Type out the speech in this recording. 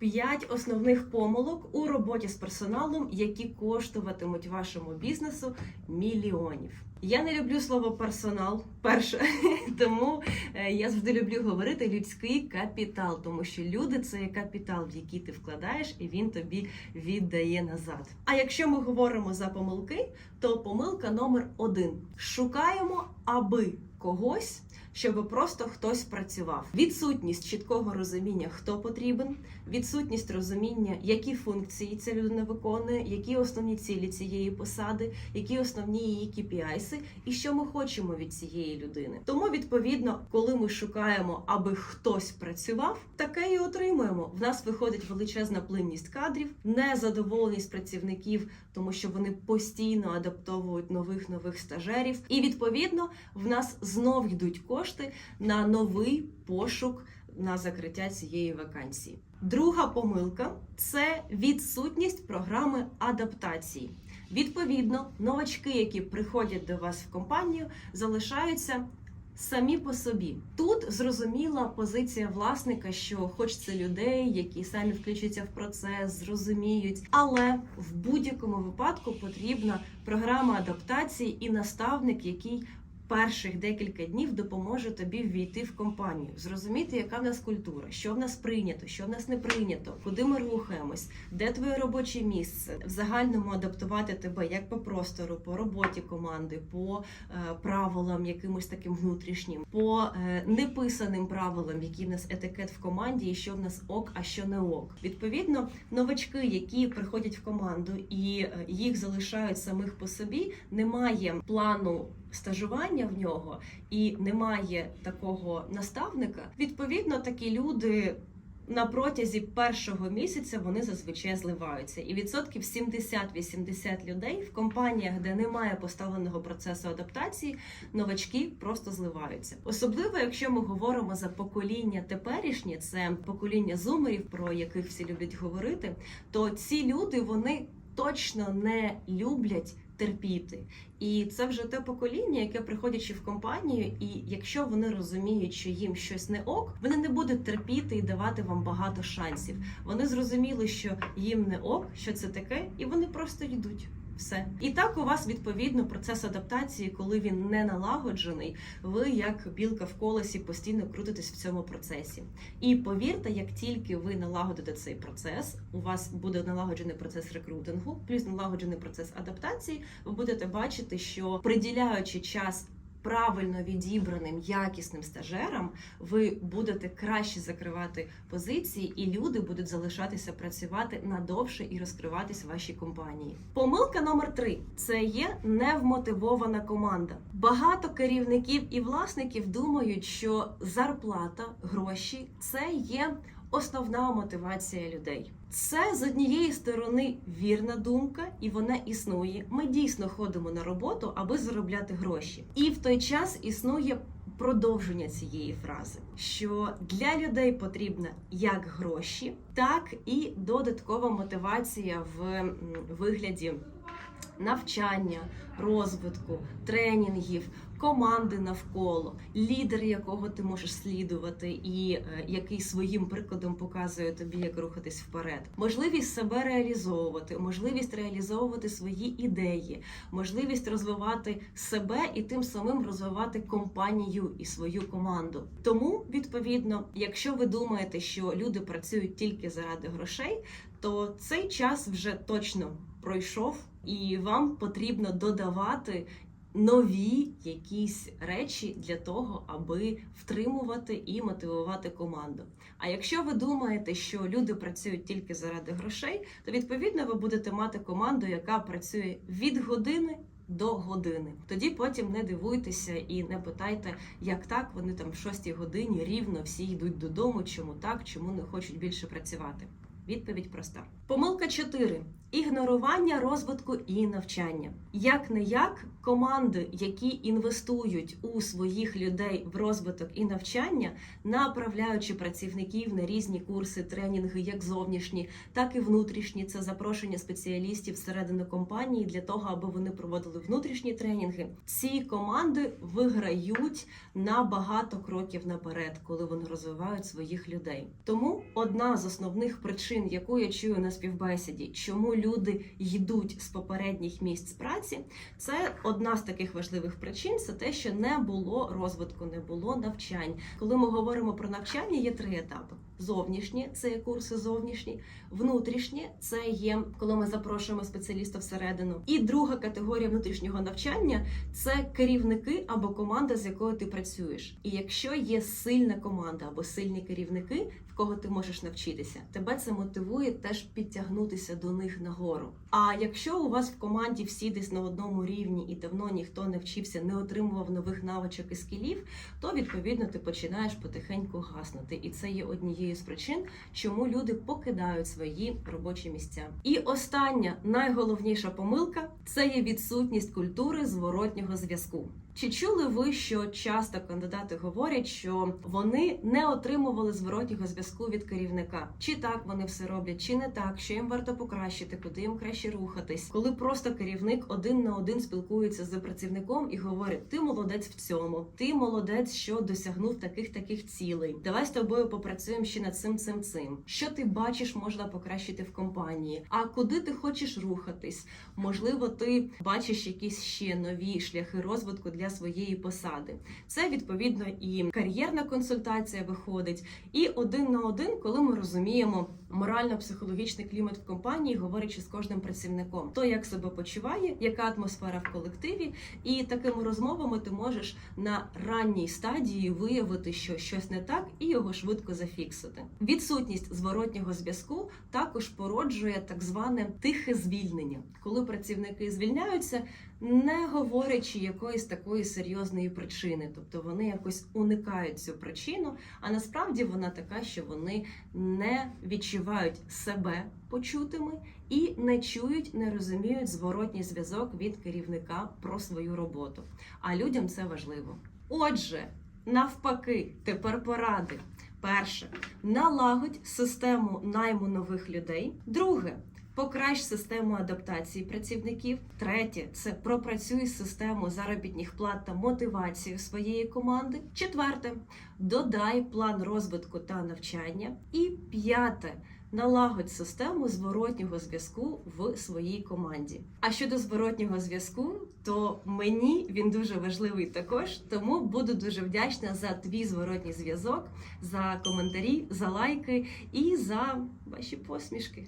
П'ять основних помилок у роботі з персоналом, які коштуватимуть вашому бізнесу мільйонів. Я не люблю слово персонал, перше, тому е, я завжди люблю говорити людський капітал, тому що люди це капітал, в який ти вкладаєш, і він тобі віддає назад. А якщо ми говоримо за помилки, то помилка номер один: шукаємо аби когось. Щоб просто хтось працював. Відсутність чіткого розуміння, хто потрібен, відсутність розуміння, які функції ця людина виконує, які основні цілі цієї посади, які основні її KPIs, і що ми хочемо від цієї людини. Тому, відповідно, коли ми шукаємо, аби хтось працював, таке і отримуємо. В нас виходить величезна плинність кадрів, незадоволеність працівників, тому що вони постійно адаптовують нових нових стажерів, і відповідно в нас знов йдуть кошти на новий пошук на закриття цієї вакансії. Друга помилка це відсутність програми адаптації. Відповідно, новачки, які приходять до вас в компанію, залишаються самі по собі. Тут зрозуміла позиція власника, що хочеться людей, які самі включаться в процес, зрозуміють. Але в будь-якому випадку потрібна програма адаптації і наставник, який перших декілька днів допоможе тобі ввійти в компанію, зрозуміти, яка в нас культура, що в нас прийнято, що в нас не прийнято, куди ми рухаємось, де твоє робоче місце, в загальному адаптувати тебе як по простору, по роботі команди, по е, правилам, якимось таким внутрішнім, по е, неписаним правилам, які в нас етикет в команді, і що в нас ок, а що не ок. Відповідно, новачки, які приходять в команду і е, їх залишають самих по собі, немає плану стажування в нього і немає такого наставника. Відповідно, такі люди. На протязі першого місяця вони зазвичай зливаються, і відсотків 70-80 людей в компаніях, де немає поставленого процесу адаптації, новачки просто зливаються. Особливо, якщо ми говоримо за покоління теперішнє, це покоління зумерів, про яких всі люблять говорити, то ці люди вони точно не люблять терпіти. І це вже те покоління, яке приходячи в компанію, і якщо вони розуміють, що їм щось не ок, вони не будуть терпіти і давати вам багато шансів. Вони зрозуміли, що їм не ок, що це таке, і вони просто йдуть. Все і так у вас відповідно процес адаптації, коли він не налагоджений, ви як білка в колесі постійно крутитесь в цьому процесі. І повірте, як тільки ви налагодите цей процес, у вас буде налагоджений процес рекрутингу, плюс налагоджений процес адаптації, ви будете бачити, що приділяючи час. Правильно відібраним якісним стажерам ви будете краще закривати позиції, і люди будуть залишатися працювати надовше і розкриватись в вашій компанії. Помилка номер три це є невмотивована команда. Багато керівників і власників думають, що зарплата, гроші це є основна мотивація людей. Це з однієї сторони вірна думка, і вона існує. Ми дійсно ходимо на роботу, аби заробляти гроші. І в той час існує продовження цієї фрази, що для людей потрібна як гроші, так і додаткова мотивація в вигляді навчання, розвитку, тренінгів, команди навколо, лідер, якого ти можеш слідувати, і е, який своїм прикладом показує тобі, як рухатись вперед, можливість себе реалізовувати, можливість реалізовувати свої ідеї, можливість розвивати себе і тим самим розвивати компанію і свою команду. Тому, відповідно, якщо ви думаєте, що люди працюють тільки заради грошей, то цей час вже точно пройшов, і вам потрібно додавати нові якісь речі для того, аби втримувати і мотивувати команду. А якщо ви думаєте, що люди працюють тільки заради грошей, то відповідно ви будете мати команду, яка працює від години. До години тоді потім не дивуйтеся і не питайте, як так вони там в шостій годині рівно всі йдуть додому. Чому так, чому не хочуть більше працювати? Відповідь проста. Помилка 4. Ігнорування розвитку і навчання. Як не як команди, які інвестують у своїх людей в розвиток і навчання, направляючи працівників на різні курси, тренінги, як зовнішні, так і внутрішні. Це запрошення спеціалістів всередину компанії для того, аби вони проводили внутрішні тренінги. Ці команди виграють на багато кроків наперед, коли вони розвивають своїх людей. Тому одна з основних причин причин, яку я чую на співбесіді, чому люди йдуть з попередніх місць праці, це одна з таких важливих причин. Це те, що не було розвитку, не було навчань. Коли ми говоримо про навчання, є три етапи: зовнішні це є курси зовнішні, внутрішні це є коли ми запрошуємо спеціаліста всередину. І друга категорія внутрішнього навчання це керівники або команда, з якою ти працюєш. І якщо є сильна команда або сильні керівники, в кого ти можеш навчитися, тебе це мотивує теж підтягнутися до них нагору. А якщо у вас в команді всі десь на одному рівні і давно ніхто не вчився, не отримував нових навичок і скілів, то відповідно ти починаєш потихеньку гаснути. І це є однією з причин, чому люди покидають свої робочі місця. І остання найголовніша помилка це є відсутність культури зворотнього зв'язку. Чи чули ви, що часто кандидати говорять, що вони не отримували зворотнього зв'язку від керівника? Чи так вони все роблять, чи не так, що їм варто покращити, куди їм краще рухатись? Коли просто керівник один на один спілкується з працівником і говорить: ти молодець в цьому, ти молодець, що досягнув таких таких цілей. Давай з тобою попрацюємо ще над цим цим цим. Що ти бачиш, можна покращити в компанії? А куди ти хочеш рухатись? Можливо, ти бачиш якісь ще нові шляхи розвитку для своєї посади. Це відповідно і кар'єрна консультація виходить, і один на один, коли ми розуміємо морально-психологічний клімат в компанії, говорячи з кожним працівником, то як себе почуває, яка атмосфера в колективі, і такими розмовами ти можеш на ранній стадії виявити, що щось не так, і його швидко зафіксити. Відсутність зворотнього зв'язку також породжує так зване тихе звільнення, коли працівники звільняються не говорячи якоїсь такої серйозної причини, тобто вони якось уникають цю причину, а насправді вона така, що вони не відчувають себе почутими і не чують, не розуміють зворотній зв'язок від керівника про свою роботу. А людям це важливо. Отже, навпаки, тепер поради. Перше, налагодь систему найму нових людей. Друге, Покращ систему адаптації працівників. Третє це пропрацюй систему заробітних плат та мотивацію своєї команди. Четверте додай план розвитку та навчання. І п'яте. Налагодь систему зворотнього зв'язку в своїй команді. А щодо зворотнього зв'язку, то мені він дуже важливий також, тому буду дуже вдячна за твій зворотній зв'язок, за коментарі, за лайки і за ваші посмішки.